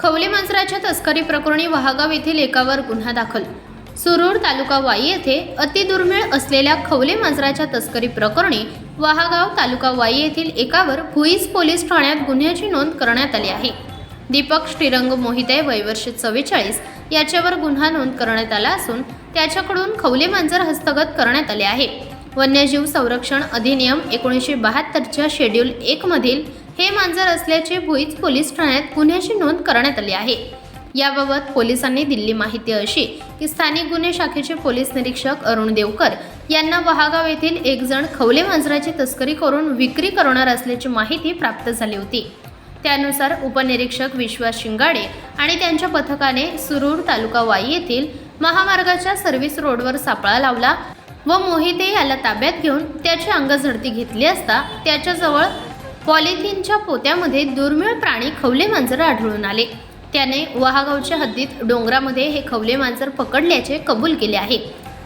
खवले मांजराच्या तस्करी प्रकरणी वहागाव येथील एकावर गुन्हा दाखल. सुरूर तालुका वाई येथे अतिदुर्मिळ असलेल्या खवले मांजराच्या तस्करी प्रकरणी वहागाव तालुका वाई येथील एकावर भुईस पोलीस ठाण्यात गुन्ह्याची नोंद करण्यात आली आहे. दीपक श्रीरंग मोहिते वयवर्ष चव्वेचाळीस याच्यावर गुन्हा नोंद करण्यात आला असून त्याच्याकडून खवले मांजर हस्तगत करण्यात आले आहे. वन्यजीव संरक्षण अधिनियम एकोणीसशे बहात्तरच्या शेड्यूल एकमधील हे मांजर असल्याचे भुईच पोलीस ठाण्यात गुन्ह्याची नोंद करण्यात आली आहे. याबाबत पोलिसांनी दिली माहिती अशी की स्थानिक गुन्हे शाखेचे पोलीस निरीक्षक अरुण देवकर यांना वहागाव येथील एक जण खवले मांजराची तस्करी करून विक्री करणार असल्याची माहिती प्राप्त झाली होती. त्यानुसार उपनिरीक्षक विश्वास शिंगाडे आणि त्यांच्या पथकाने सुरूर तालुका वाई येथील महामार्गाच्या सर्व्हिस रोडवर सापळा लावला व मोहिते याला ताब्यात घेऊन त्याची अंगझडती घेतली असता त्याच्याजवळ पॉलिथिनच्या पोत्यामध्ये दुर्मिळ प्राणी खवले मांजर आढळून आले. त्याने वहागावच्या हद्दीत डोंगरामध्ये हे खवले मांजर पकडल्याचे कबूल केले आहे.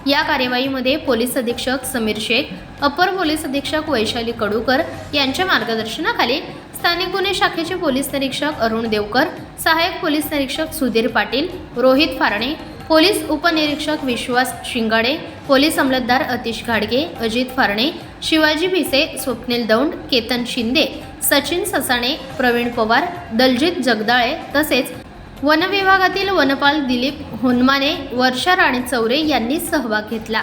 या कार्यवाहीमध्ये पोलीस अधीक्षक समीर शेख अपर पोलीस अधीक्षक वैशाली कडूकर यांच्या मार्गदर्शनाखाली स्थानिक गुन्हे शाखेचे पोलीस निरीक्षक अरुण देवकर सहाय्यक पोलीस निरीक्षक सुधीर पाटील रोहित फारणे पोलीस उपनिरीक्षक विश्वास शिंगाडे पोलीस अंमलदार अतिश घाडगे अजित फारणे शिवाजी भिसे स्वप्नील दौंड केतन शिंदे सचिन ससाणे प्रवीण पवार दलजित जगदाळे तसेच वनविभागातील वनपाल दिलीप होनमाने वर्षा राणी चौरे यांनी सहभाग घेतला.